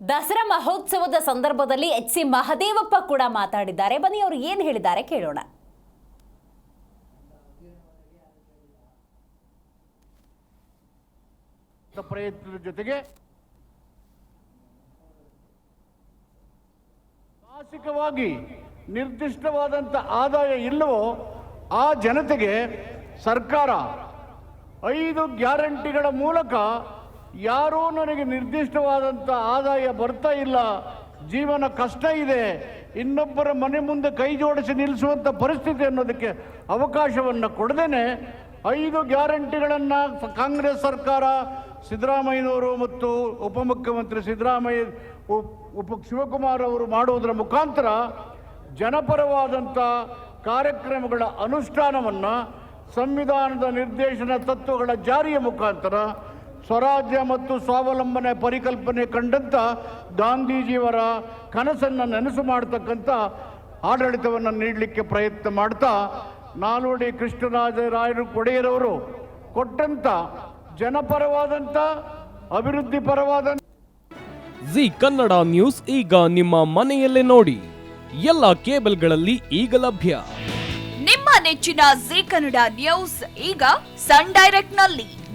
ದಸರಾ ಮಹೋತ್ಸವದ ಸಂದರ್ಭದಲ್ಲಿ H C Mahadevappa ಕೂಡ ಮಾತಾಡಿದ್ದಾರೆ. ಬನ್ನಿ, ಅವರು ಏನು ಹೇಳಿದ್ದಾರೆ ಕೇಳೋಣ. ಪ್ರಯತ್ನದ ಜೊತೆಗೆ ಮಾಸಿಕವಾಗಿ ನಿರ್ದಿಷ್ಟವಾದಂಥ ಆದಾಯ ಇಲ್ಲವೋ ಆ ಜನತೆಗೆ ಸರ್ಕಾರ ಐದು ಗ್ಯಾರಂಟಿಗಳ ಮೂಲಕ ಯಾರೂ ನನಗೆ ನಿರ್ದಿಷ್ಟವಾದಂಥ ಆದಾಯ ಬರ್ತಾ ಇಲ್ಲ. ಜೀವನ ಕಷ್ಟ ಇದೆ. ಇನ್ನೊಬ್ಬರ ಮನೆ ಮುಂದೆ ಕೈ ಜೋಡಿಸಿ ನಿಲ್ಲಿಸುವಂಥ ಪರಿಸ್ಥಿತಿ ಅನ್ನೋದಕ್ಕೆ ಅವಕಾಶವನ್ನು ಕೊಡದೇನೆ. ಐದು ಗ್ಯಾರಂಟಿಗಳನ್ನು ಕಾಂಗ್ರೆಸ್ ಸರ್ಕಾರ, ಸಿದ್ದರಾಮಯ್ಯನವರು ಮತ್ತು ಉಪಮುಖ್ಯಮಂತ್ರಿ ಸಿದ್ದರಾಮಯ್ಯ ಉಪ್- ಶಿವಕುಮಾರ್ ಅವರು ಮಾಡುವುದರ ಮುಖಾಂತರ ಜನಪರವಾದಂಥ ಕಾರ್ಯಕ್ರಮಗಳ ಅನುಷ್ಠಾನವನ್ನು, ಸಂವಿಧಾನದ ನಿರ್ದೇಶನ ತತ್ವಗಳ ಜಾರಿಯ ಮುಖಾಂತರ ಸ್ವರಾಜ್ಯ ಮತ್ತು ಸ್ವಾವಲಂಬನೆ ಪರಿಕಲ್ಪನೆ ಕಂಡಂಥ ಗಾಂಧೀಜಿಯವರ ಕನಸನ್ನು ನೆನಸು ಮಾಡತಕ್ಕಂಥ ಆಡಳಿತವನ್ನು ನೀಡಲಿಕ್ಕೆ ಪ್ರಯತ್ನ ಮಾಡ್ತಾ ನಾಲ್ವಡಿ ಕೃಷ್ಣರಾಜ ರಾಯರು ಒಡೆಯರವರು ಕೊಟ್ಟಂಥ ಜನಪರವಾದಂಥ ಅಭಿವೃದ್ಧಿ ಪರವಾದಂಥ ಜಿ ಕನ್ನಡ ನ್ಯೂಸ್ ಈಗ ನಿಮ್ಮ ಮನೆಯಲ್ಲೇ ನೋಡಿ. ಎಲ್ಲ ಕೇಬಲ್ಗಳಲ್ಲಿ ಈಗ ಲಭ್ಯ. ನಿಮ್ಮ ನೆಚ್ಚಿನ ಜಿ ಕನ್ನಡ ನ್ಯೂಸ್ ಈಗ ಸನ್ ಡೈರೆಕ್ಟ್ನಲ್ಲಿ